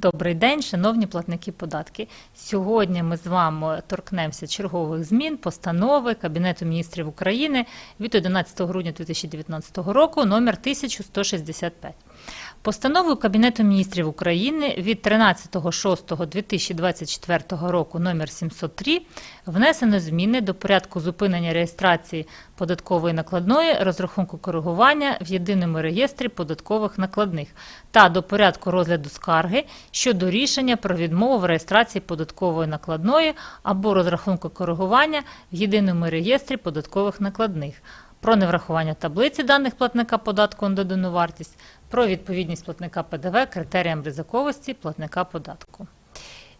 Добрий день, шановні платники податки. Сьогодні ми з вами торкнемося чергових змін постанови Кабінету міністрів України від 11 грудня 2019 року номер 1165. Постановою Кабінету міністрів України від 13.06.2024 року номер 703 внесено зміни до порядку зупинення реєстрації податкової накладної розрахунку коригування в єдиному реєстрі податкових накладних та до порядку розгляду скарги щодо рішення про відмову в реєстрації податкової накладної або розрахунку коригування в єдиному реєстрі податкових накладних. Про неврахування таблиці даних платника податку на додану вартість, про відповідність платника ПДВ критеріям ризиковості платника податку.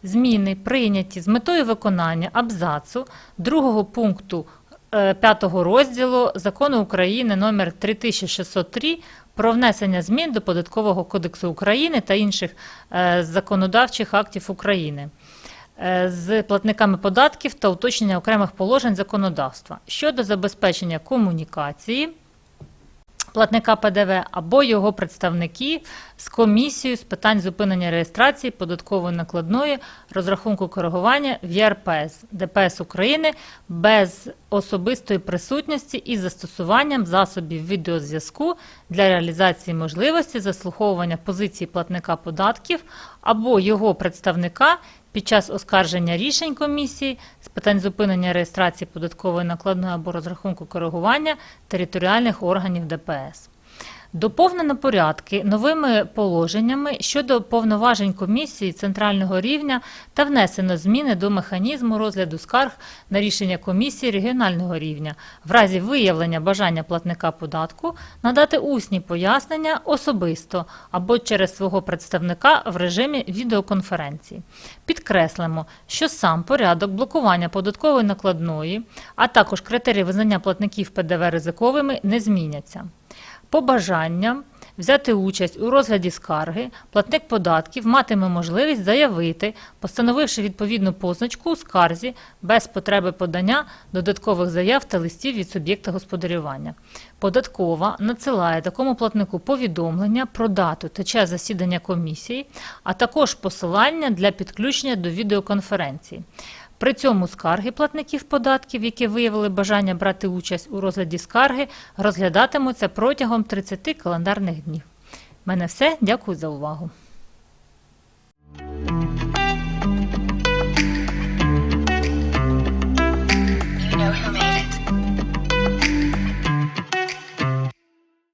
Зміни прийняті з метою виконання абзацу другого пункту 5 розділу Закону України номер 3603 про внесення змін до Податкового кодексу України та інших е, законодавчих актів України е, з платниками податків та уточнення окремих положень законодавства щодо забезпечення комунікації платника ПДВ або його представники з комісією з питань зупинення реєстрації податкової накладної розрахунку коригування в ЄРПС ДПС України без особистої присутності із застосуванням засобів відеозв'язку для реалізації можливості заслуховування позиції платника податків або його представника під час оскарження рішень комісії з питань зупинення реєстрації податкової накладної або розрахунку коригування територіальних органів ДПС. Доповнено порядки новими положеннями щодо повноважень комісії центрального рівня та внесено зміни до механізму розгляду скарг на рішення комісії регіонального рівня в разі виявлення бажання платника податку надати усні пояснення особисто або через свого представника в режимі відеоконференції. Підкреслимо, що сам порядок блокування податкової накладної, а також критерії визнання платників ПДВ ризиковими не зміняться. По бажанням взяти участь у розгляді скарги, платник податків матиме можливість заявити, постановивши відповідну позначку у скарзі без потреби подання додаткових заяв та листів від суб'єкта господарювання. Податкова надсилає такому платнику повідомлення про дату та час засідання комісії, а також посилання для підключення до відеоконференції. При цьому скарги платників податків, які виявили бажання брати участь у розгляді скарги, розглядатимуться протягом 30 календарних днів. Мене все. Дякую за увагу.